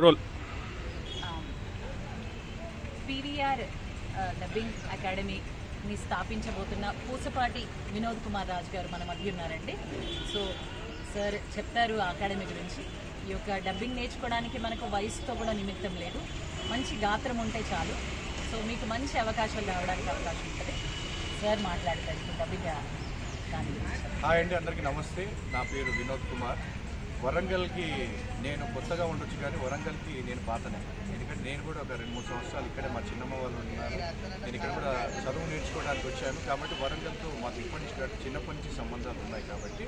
Role PVR dubbing అకాడమీని స్థాపించబోతున్న పూసపాటి వినోద్ కుమార్ రాజు గారు మన మధ్య ఉన్నారండి. సో సార్ చెప్తారు ఆ అకాడమీ గురించి. ఈ యొక్క డబ్బింగ్ నేర్చుకోవడానికి మనకు వయసుతో కూడా నిమిత్తం లేదు. మంచి గాత్రం ఉంటే చాలు. సో మీకు మంచి అవకాశాలు రావడానికి అవకాశం ఉంటుంది. సార్ మాట్లాడతారు డబ్బింగ్ దాని గురించి. హాయ్ అండి అందరికీ నమస్తే. నా పేరు వినోద్ కుమార్. వరంగల్కి నేను కొత్తగా ఉండొచ్చు కానీ వరంగల్కి నేను పాతనే. ఎందుకంటే నేను కూడా ఒక రెండు మూడు సంవత్సరాలు ఇక్కడే మా చిన్నమ్మ వాళ్ళు ఉన్నారు. నేను ఇక్కడ కూడా చదువు నేర్చుకోవడానికి వచ్చాను. కాబట్టి వరంగల్తో మాకు ఇప్పటి నుంచి కాదు, చిన్నప్పటి నుంచి సంబంధాలు ఉన్నాయి కాబట్టి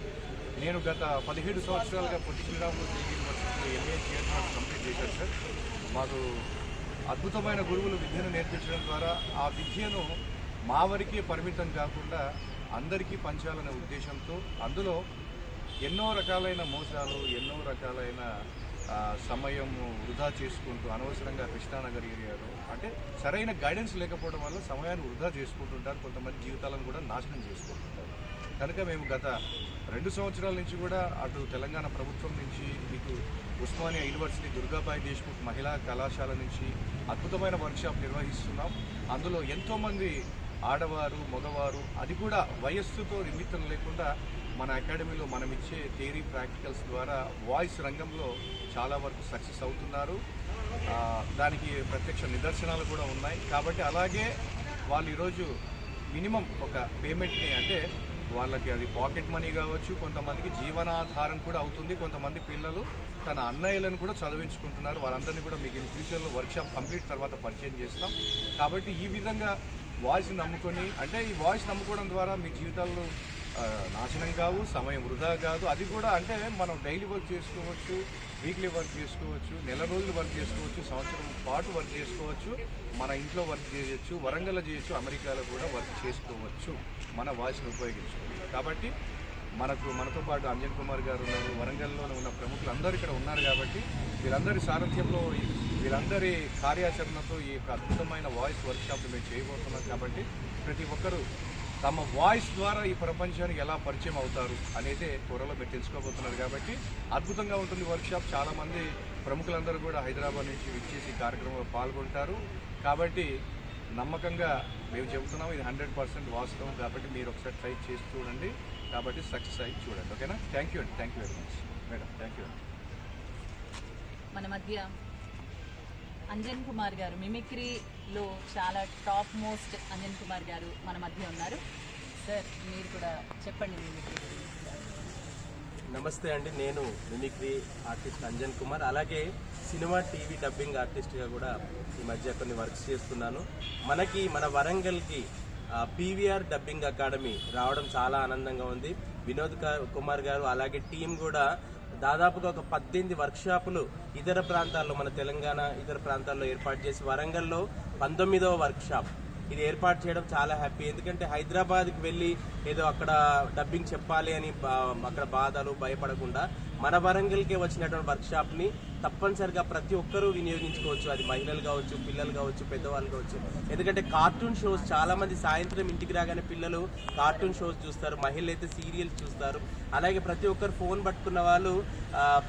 నేను గత పదిహేడు సంవత్సరాలుగా పొట్టి శ్రీరాములు యూనివర్సిటీలో ఎంఏ థియేటర్ కంప్లీట్ చేశాను సార్. మాకు అద్భుతమైన గురువులు విద్యను నేర్పించడం ద్వారా ఆ విద్యను మా వరకే పరిమితం కాకుండా అందరికీ పంచాలనే ఉద్దేశంతో అందులో ఎన్నో రకాలైన మోసాలు ఎన్నో రకాలైన సమయం సమయము వృధా చేసుకుంటూ అనవసరంగా కృష్ణానగర్ ఏరియాలో అంటే సరైన గైడెన్స్ లేకపోవడం వల్ల సమయాన్ని వృధా చేసుకుంటుంటారు. కొంతమంది జీవితాలను కూడా నాశనం చేసుకుంటుంటారు. కనుక మేము గత రెండు సంవత్సరాల నుంచి కూడా అటు తెలంగాణ ప్రభుత్వం నుంచి మీకు ఉస్మానియా యూనివర్సిటీ దుర్గాబాయి దేశ్ముఖ్ మహిళా కళాశాల నుంచి అద్భుతమైన వర్క్షాప్ నిర్వహిస్తున్నాం. అందులో ఎంతోమంది ఆడవారు మగవారు అది కూడా వయస్సుతో నిమిత్తం లేకుండా మన అకాడమీలో మనం ఇచ్చే థియరీ ప్రాక్టికల్స్ ద్వారా వాయిస్ రంగంలో చాలా వరకు సక్సెస్ అవుతున్నారు. దానికి ప్రత్యక్ష నిదర్శనాలు కూడా ఉన్నాయి. కాబట్టి అలాగే వాళ్ళు ఈరోజు మినిమం ఒక పేమెంట్ని అంటే వాళ్ళకి అది పాకెట్ మనీ కావచ్చు కొంతమందికి జీవనాధారం కూడా అవుతుంది. కొంతమంది పిల్లలు తన అన్నయ్యలను కూడా చదివించుకుంటున్నారు. వాళ్ళందరినీ కూడా మీకు ఇన్ ఫ్యూచర్లో వర్క్షాప్ కంప్లీట్ తర్వాత పరిచయం చేస్తాం. కాబట్టి ఈ విధంగా వాయిస్ నమ్ముకొని అంటే ఈ వాయిస్ నమ్ముకోవడం ద్వారా మీ జీవితాల్లో నాశనం కావు సమయం వృధా కాదు. అది కూడా అంటే మనం డైలీ వర్క్ చేసుకోవచ్చు వీక్లీ వర్క్ చేసుకోవచ్చు నెల రోజులు వర్క్ చేసుకోవచ్చు సంవత్సరం పాటు వర్క్ చేసుకోవచ్చు మన ఇంట్లో వర్క్ చేయొచ్చు వరంగల్ చేయొచ్చు అమెరికాలో కూడా వర్క్ చేసుకోవచ్చు. మన వాయిస్ని ఉపయోగించుకోవాలి కాబట్టి మనకు మనతో పాటు అంజన్ కుమార్ గారు ఉన్నారు వరంగల్లో ఉన్న ప్రముఖులు అందరూ ఇక్కడ ఉన్నారు కాబట్టి వీరందరి సారథ్యంలో వీరందరి కార్యాచరణతో ఈ యొక్క అద్భుతమైన వాయిస్ వర్క్షాప్ మేము చేయబోతున్నాం కాబట్టి ప్రతి ఒక్కరూ తమ వాయిస్ ద్వారా ఈ ప్రపంచానికి ఎలా పరిచయం అవుతారు అనేది త్వరలో మీరు తెలుసుకోబోతున్నారు కాబట్టి అద్భుతంగా ఉంటుంది వర్క్షాప్. చాలామంది ప్రముఖులందరూ కూడా హైదరాబాద్ నుంచి విచ్చేసి కార్యక్రమంలో పాల్గొంటారు. కాబట్టి నమ్మకంగా మేము చెబుతున్నాం ఇది హండ్రెడ్ పర్సెంట్ వాస్తవం కాబట్టి మీరు ఒకసారి ట్రై చేసి చూడండి. కాబట్టి సక్సెస్ అయ్యి చూడండి ఓకేనా? థ్యాంక్ యూ అండి thank you very much. Madam thank you మన మధ్య అంజన్ కుమార్ గారు మిమిక్రీలో చాలా టాప్ మోస్ట్ అంజన్ కుమార్ గారు మన మధ్య ఉన్నారు. సార్ మీరు కూడా చెప్పండి మిమిక్రీ నమస్తే అండి నేను మిమిక్రీ ఆర్టిస్ట్ అంజన్ కుమార్. అలాగే సినిమా టీవీ డబ్బింగ్ ఆర్టిస్ట్గా కూడా ఈ మధ్య కొన్ని వర్క్స్ చేస్తున్నాను. మనకి మన వరంగల్కి పీవీఆర్ డబ్బింగ్ అకాడమీ రావడం చాలా ఆనందంగా ఉంది. వినోద్ కుమార్ గారు అలాగే టీం కూడా దాదాపుగా ఒక పద్దెనిమిది వర్క్షాపులు ఇతర ప్రాంతాల్లో మన తెలంగాణ ఇతర ప్రాంతాల్లో ఏర్పాటు చేసి వరంగల్లో పంతొమ్మిదవ వర్క్షాప్. ఇది ఏర్పాటు చేయడం చాలా హ్యాపీ. ఎందుకంటే హైదరాబాద్కి వెళ్ళి ఏదో అక్కడ డబ్బింగ్ చెప్పాలి అని బా- అక్కడ బాధలు భయపడకుండా మన వరంగల్కే వచ్చినటువంటి వర్క్షాప్ని తప్పనిసరిగా ప్రతి ఒక్కరూ వినియోగించుకోవచ్చు. అది మహిళలు కావచ్చు పిల్లలు కావచ్చు పెద్దవాళ్ళు కావచ్చు. ఎందుకంటే కార్టూన్ షోస్ చాలా మంది సాయంత్రం ఇంటికి రాగానే పిల్లలు కార్టూన్ షోస్ చూస్తారు మహిళలు అయితే సీరియల్స్ చూస్తారు. అలాగే ప్రతి ఒక్కరు ఫోన్ పట్టుకున్న వాళ్ళు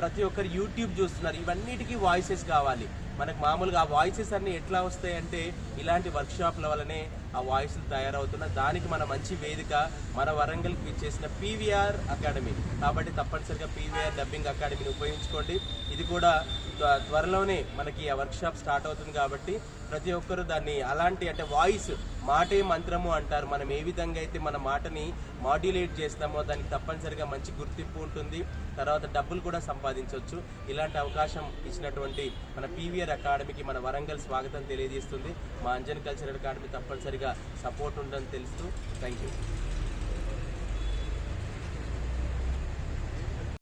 ప్రతి ఒక్కరు యూట్యూబ్ చూస్తున్నారు. ఇవన్నిటికీ వాయిసెస్ కావాలి. మనకు మామూలుగా ఆ వాయిసెస్ అన్ని ఎట్లా వస్తాయంటే ఇలాంటి వర్క్షాప్ల వల్లనే ఆ వాయిస్లు తయారవుతున్న దానికి మన మంచి వేదిక మన వరంగల్కి ఇచ్చేసిన పీవీఆర్ అకాడమీ. కాబట్టి తప్పనిసరిగా పీవీఆర్ డబ్బింగ్ అకాడమీని ఉపయోగించుకోండి. ఇది కూడా త్వరలోనే మనకి ఆ వర్క్షాప్ స్టార్ట్ అవుతుంది కాబట్టి ప్రతి ఒక్కరు దాన్ని అలాంటి అంటే వాయిస్ మాటే మంత్రము అంటారు. మనం ఏ విధంగా అయితే మన మాటని మాడ్యులేట్ చేస్తామో దానికి తప్పనిసరిగా మంచి గుర్తింపు ఉంటుంది. తర్వాత డబ్బులు కూడా సంపాదించవచ్చు. ఇలాంటి అవకాశం ఇచ్చినటువంటి మన పీవీఆర్ అకాడమీకి మన వరంగల్ స్వాగతం తెలియజేస్తుంది. మా అంజన్ కల్చరల్ అకాడమీ తప్పనిసరిగా సపోర్ట్ ఉందని తెలుస్తూ థ్యాంక్ యూ